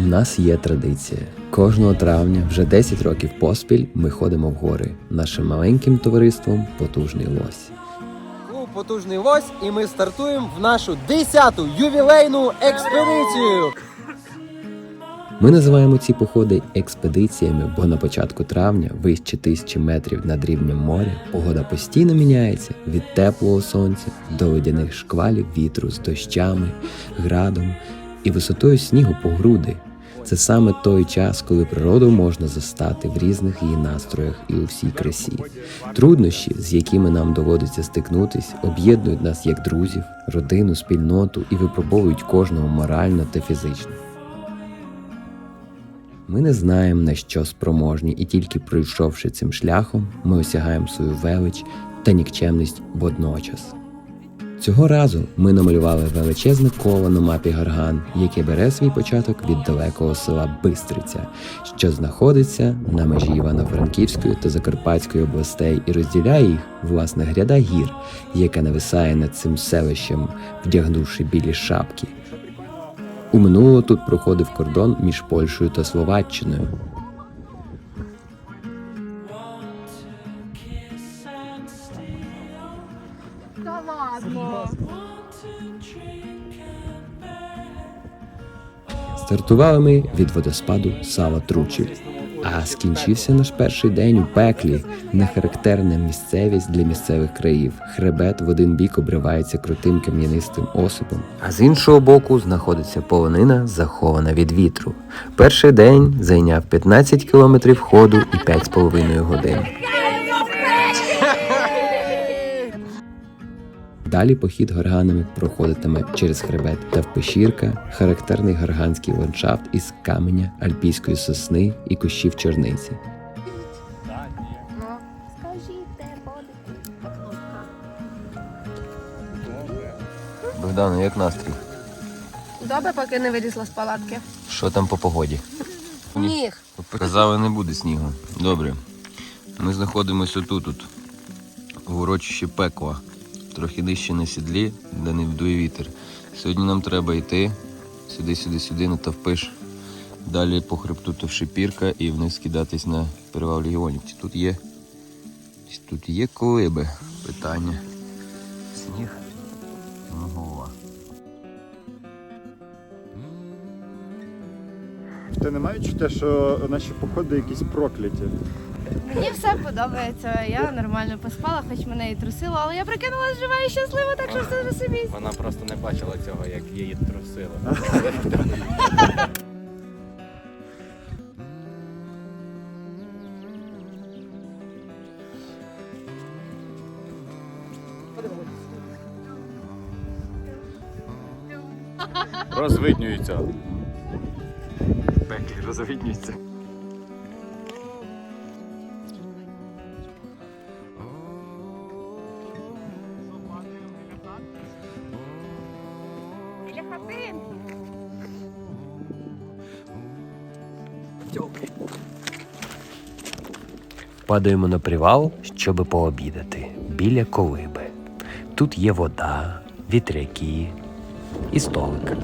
У нас є традиція. Кожного травня, вже 10 років поспіль, ми ходимо в гори. Нашим маленьким товариством потужний лось. Клуб потужний лось, і ми стартуємо в нашу 10-ту ювілейну експедицію. Ми називаємо ці походи експедиціями, бо на початку травня, вище тисячі метрів над рівнем моря, погода постійно міняється від теплого сонця до ледяних шквалів вітру з дощами, градом і висотою снігу по груди. Це саме той час, коли природу можна застати в різних її настроях і у всій красі. Труднощі, з якими нам доводиться стикнутись, об'єднують нас як друзів, родину, спільноту і випробовують кожного морально та фізично. Ми не знаємо, на що спроможні, і тільки пройшовши цим шляхом, ми осягаємо свою велич та нікчемність водночас. Цього разу ми намалювали величезне коло на мапі Гарган, яке бере свій початок від далекого села Бистриця, що знаходиться на межі Івано-Франківської та Закарпатської областей і розділяє їх власне гряда гір, яка нависає над цим селищем, вдягнувши білі шапки. У минулого тут проходив кордон між Польщею та Словаччиною. Стартували ми від водоспаду Сава Тручів. А скінчився наш перший день у пеклі, нехарактерна місцевість для місцевих країв. Хребет в один бік обривається крутим кам'янистим осипом, а з іншого боку знаходиться полонина, захована від вітру. Перший день зайняв 15 кілометрів ходу і 5,5 годин. Далі похід горганами проходитиме через хребет та в пещірка, характерний гарганський ландшафт із каменя, альпійської сосни і кущів чорниці. Ну? Богдано, як настрій? Добре, поки не вилізла з палатки. Що там по погоді? Ніг. Казали, не буде снігу. Добре. Ми знаходимося тут, тут, в урочищі пекла, трохи нижче на сідлі, де не вдує вітер. Сьогодні нам треба йти сюди, сюди, сюди, на Тавпиш. Далі по хребту Товшипірка і вниз кидатись на перевал Легіонів. Чи тут є? Чи тут є колиби? Питання. Сніг. Голова. Ти не маєш те, що наші походи якісь прокляті. Мені все подобається. Я нормально поспала, хоч мене і трусило, але я прикинулась жива і щаслива, так що все розуміють. Вона просто не бачила цього, як її трусило. Розвиднюється. Пеклі розвиднюється. Падаємо на привал, щоби пообідати біля колиби. Тут є вода, вітряки і столик.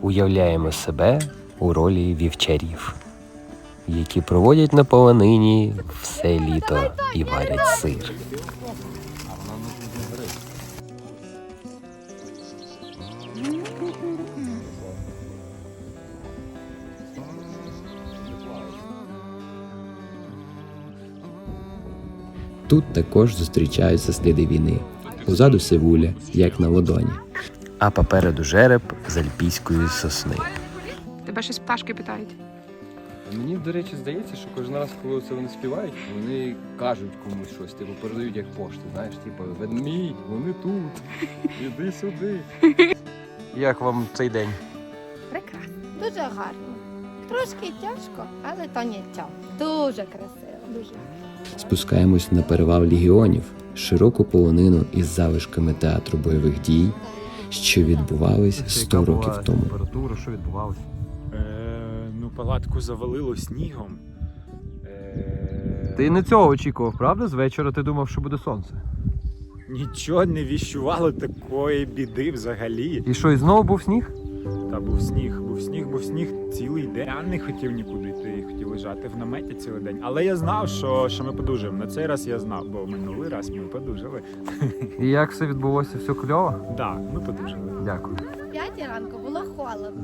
Уявляємо себе у ролі вівчарів, які проводять на полонині все літо і варять сир. Тут також зустрічаються сліди війни. Позаду сивуля, як на ладоні, а попереду жереб з альпійської сосни. Тебе щось пташки питають. Мені, до речі, здається, що кожен раз, коли це вони співають, вони кажуть комусь щось, типу передають як пошту, знаєш, типу, ведмідь, вони тут, іди сюди. Як вам цей день? Прекрасно. Дуже гарно. Трошки тяжко, але то нічого. Дуже красиво. Спускаємось на перевал легіонів, широку полонину із залишками театру бойових дій, що відбувались 100 років тому. Температура, що відбувалося? Е, ну, палатку завалило снігом. Е, Ти не цього очікував, правда? З вечора ти думав, що буде сонце. нічого не віщувало такої біди взагалі. І що, і знову був сніг? Та був сніг, був сніг, був сніг цілий день. Я не хотів нікуди йти, хотів лежати в наметі цілий день. Але я знав, що, що ми подужаємо. На цей раз я знав, бо минулий раз ми подужали. І як все відбулося? Все кльово? Так, ми подужали. Дякую. П'ятій ранку було холодно.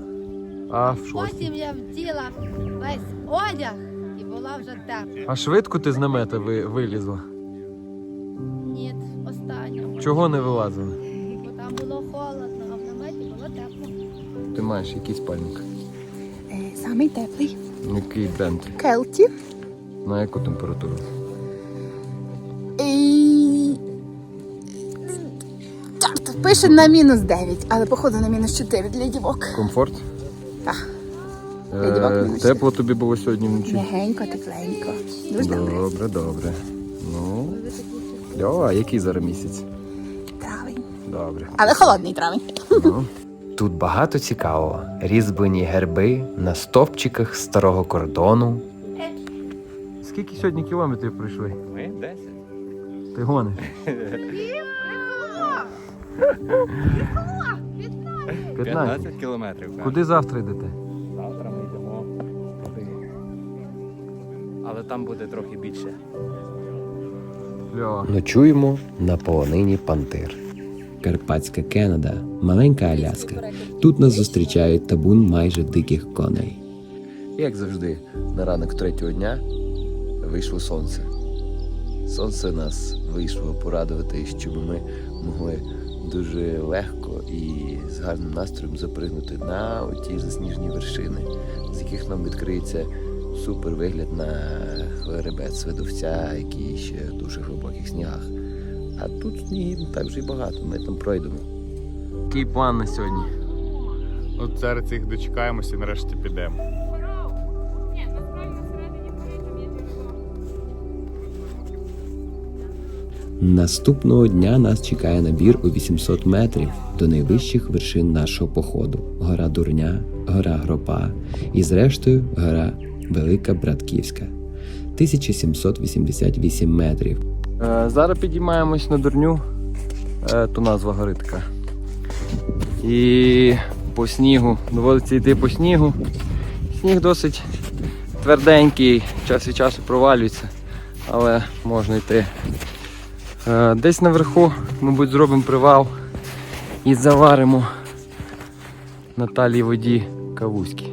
А в? Потім я вділа весь одяг і була вже тепла. А швидко ти з намета ви, вилізла? Ні, останньо. Чого не вилазила? Ти маєш який спальник? Е, Самий теплий. Який бренд? Келті. На яку температуру? І... Чорт, пише на мінус 9, але походу на мінус 4 для дівок. Комфорт? Так. Е, тепло тобі було сьогодні вночі? Мягенько, тепленько. Дуже добре. Добре, добре. Ну, кльово, а який зараз місяць? Травень. Добре. Але холодний травень. Ну, Тут багато цікавого. Різьблені герби на стовпчиках старого кордону. скільки сьогодні кілометрів пройшли? Ми 10. Ти гониш? Від 15. кілометрів. Куди завтра йдете? Завтра ми йдемо туди. Але там буде трохи більше. Ночуємо на полонині Пантир. Карпатська Кенада, маленька Аляска. Тут нас зустрічають табун майже диких коней. Як завжди, на ранок третього дня вийшло сонце. Сонце нас вийшло порадувати, щоб ми могли дуже легко і з гарним настроєм запригнути на оті засніжені вершини, з яких нам відкриється супер вигляд на хребет Свидовця, який ще дуже глибоких снігах. А тут снігів не так вже й багато, ми там пройдемо. Який план на сьогодні? От зараз їх дочекаємося і нарешті підемо. Наступного дня нас чекає набір у 800 метрів до найвищих вершин нашого походу: гора Дурня, гора Гропа і, зрештою, гора Велика Братківська. 1788 метрів. Е, зараз підіймаємось на дурню. Е, то назва гори така. І по снігу. Доводиться йти по снігу. Сніг досить тверденький, час від часу провалюється, але можна йти. Е, десь наверху, мабуть, зробимо привал і заваримо на талій воді кавузькі.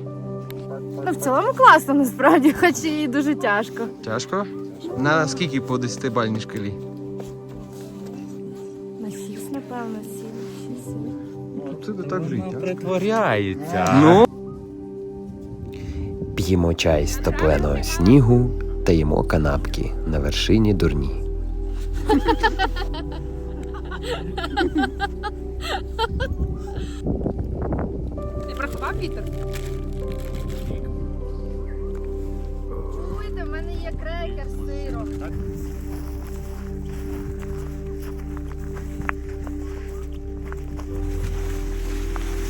В цілому класно, насправді, хоч і дуже тяжко. Тяжко? На скільки по 10 бальній шкалі? На сіс, напевно, сім, шість. Ну, це не так жить, так? Притворяється. Ну, П'ємо чай з топленого снігу та їмо канапки на вершині дурні. Ти приховав вітер? Є крекер з сиром.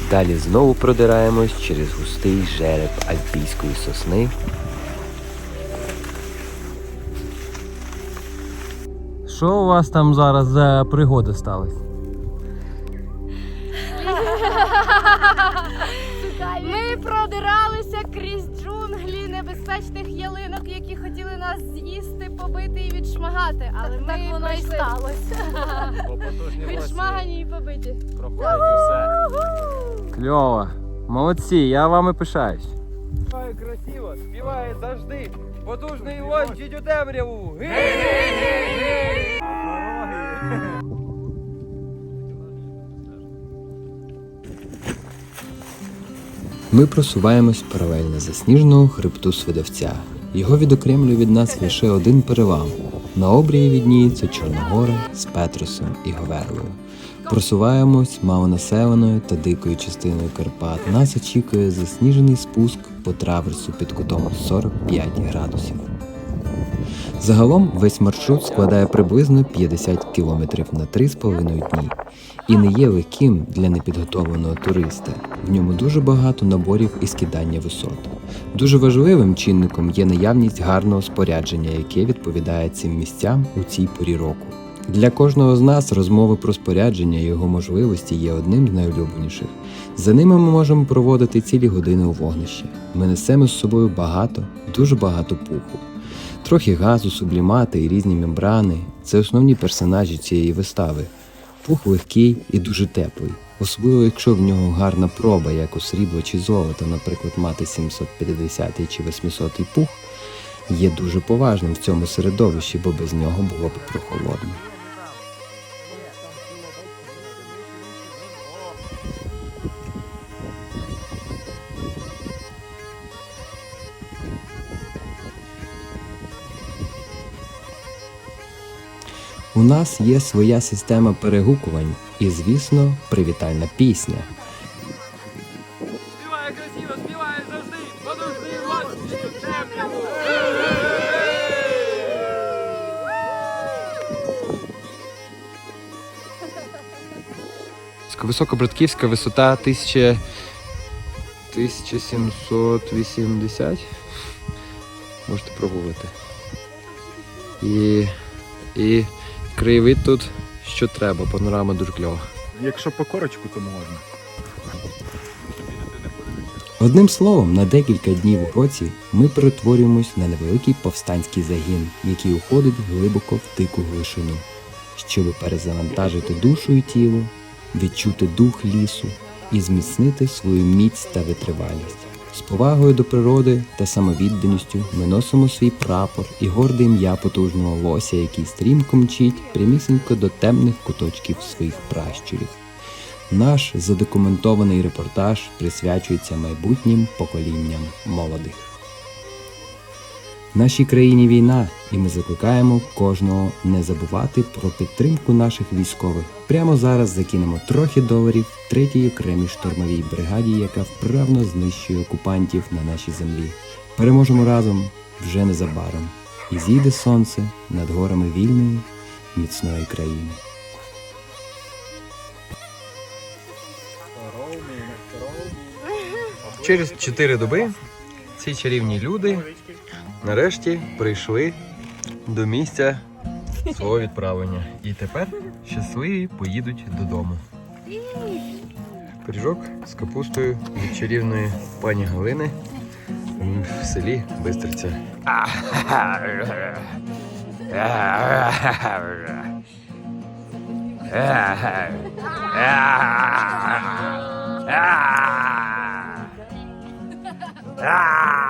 Далі знову продираємось через густий жереб альпійської сосни. що у вас там зараз за пригода сталася? Небезпечних ялинок, які хотіли нас з'їсти, побити і відшмагати. Але ми так воно й сталося. Відшмагані і побиті. проходять усе. Кльово. Молодці, я вами пишаюсь. Співає красиво, співає завжди. Потужний лончить у темряву. Ми просуваємось паралельно засніженого хребту Свидовця. Його відокремлює від нас лише один перевал. На обрії відніється Чорногора з Петросом і Говерлою. Просуваємось малонаселеною та дикою частиною Карпат. Нас очікує засніжений спуск по траверсу під кутом 45 градусів. Загалом весь маршрут складає приблизно 50 кілометрів на 3,5 дні і не є легким для непідготовленого туриста. В ньому дуже багато наборів і скидання висот. Дуже важливим чинником є наявність гарного спорядження, яке відповідає цим місцям у цій порі року. Для кожного з нас розмови про спорядження і його можливості є одним з найулюбленіших. За ними ми можемо проводити цілі години у вогнищі. Ми несемо з собою багато, дуже багато пуху. Трохи газу, сублімати і різні мембрани це основні персонажі цієї вистави. Пух легкий і дуже теплий, особливо якщо в нього гарна проба, як у срібло чи золото, наприклад, мати 750 чи 800 пух, є дуже поважним в цьому середовищі, бо без нього було б прохолодно. У нас є своя система перегукувань і, звісно, привітальна пісня. Співає красиво, співає завжди, подожди вас, темряву. Високобратківська висота 1000... 1780. Можете пробувати. І, і краєвид тут що треба, панорама дуже кльова. Якщо по корочку, то можна. Одним словом, на декілька днів у році ми перетворюємось на невеликий повстанський загін, який уходить глибоко в дику глишину, щоб перезавантажити душу і тіло, відчути дух лісу і зміцнити свою міць та витривалість. З повагою до природи та самовідданістю ми носимо свій прапор і горде ім'я потужного лося, який стрімко мчить прямісінько до темних куточків своїх пращурів. Наш задокументований репортаж присвячується майбутнім поколінням молодих. Нашій країні війна, і ми закликаємо кожного не забувати про підтримку наших військових. Прямо зараз закинемо трохи доларів третій окремій штурмовій бригаді, яка вправно знищує окупантів на нашій землі. Переможемо разом вже незабаром. І зійде сонце над горами вільної, міцної країни. Через 4 доби ці чарівні люди нарешті прийшли до місця свого відправлення. І тепер щасливі поїдуть додому. Пиріжок з капустою від чарівної пані Галини в селі Бистриця. Ah!